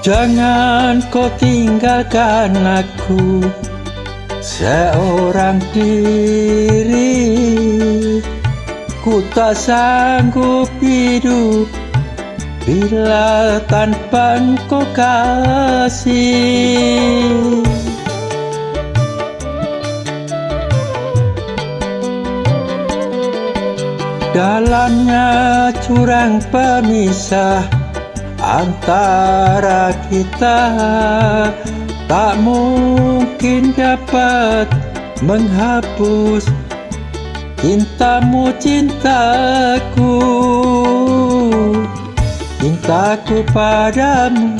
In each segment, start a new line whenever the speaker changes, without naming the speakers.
Jangan kau tinggalkan aku seorang diri. Ku tak sanggup hidup bila tanpa engkau kasih. Dalamnya curang pemisah antara kita Tak mungkin dapat menghapus cintamu cintaku. Cintaku padamu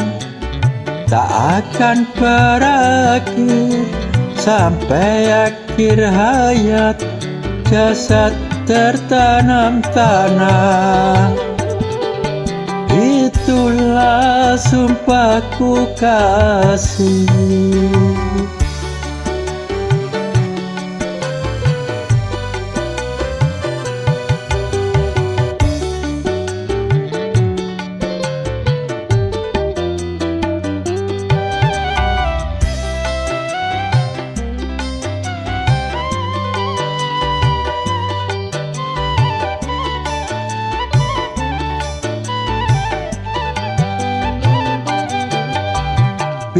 tak akan berakhir Sampai akhir hayat jasad tertanam tanah sumpahku kasih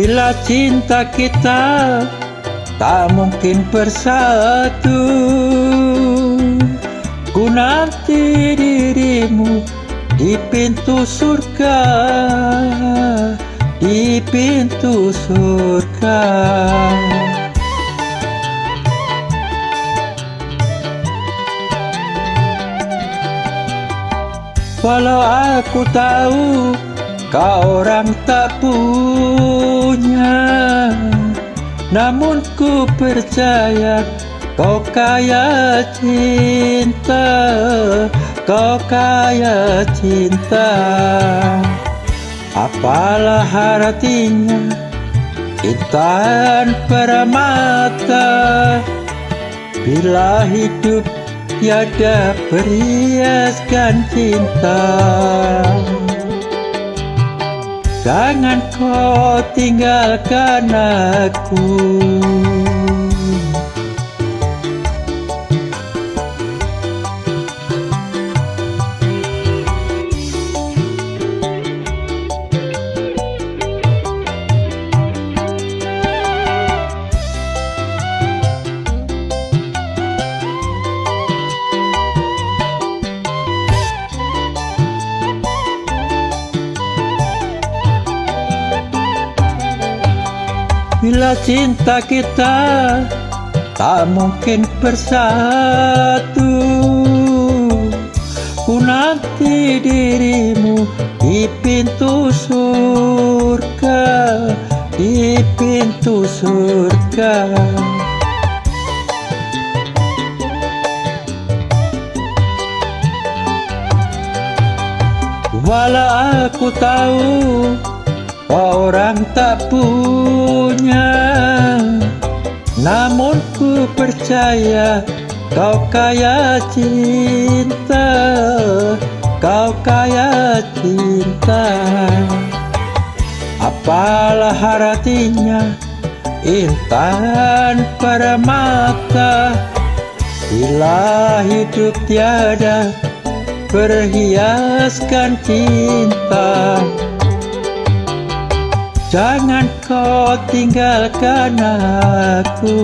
Bila cinta kita tak mungkin bersatu Ku nanti dirimu di pintu surga Di pintu surga. Walau aku tahu kau orang tak punya Namun ku percaya kau kaya cinta Kau kaya cinta. Apalah artinya intan permata Bila hidup tiada berhiaskan cinta Jangan kau tinggalkan aku Bila cinta kita tak mungkin bersatu Ku nanti dirimu di pintu surga Di pintu surga. Walau aku tahu Orang tak punya. Namun ku percaya Kau kaya cinta. Kau kaya cinta. Apalah artinya Intan mata. Bila hidup tiada Berhiaskan cinta Jangan kau tinggalkan aku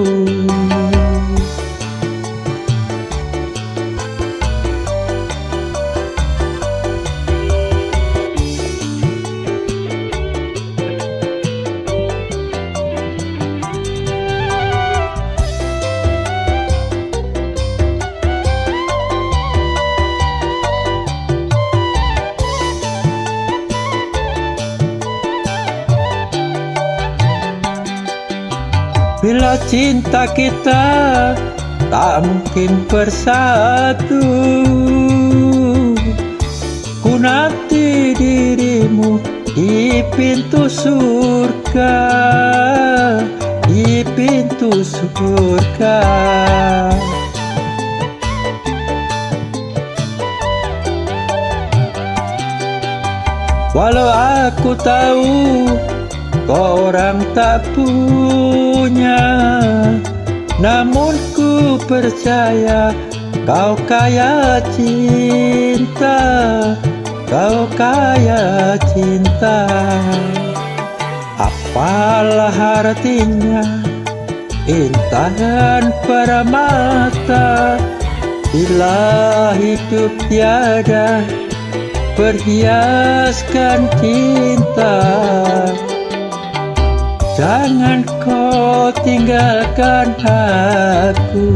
Bila cinta kita tak mungkin bersatu Ku nanti dirimu di pintu surga Di pintu surga. Walau aku tahu kau orang tak punya Namun ku percaya kau kaya cinta Kau kaya cinta. Apalah artinya intan mata Bila hidup tiada Perhiaskan cinta Jangan kau tinggalkan aku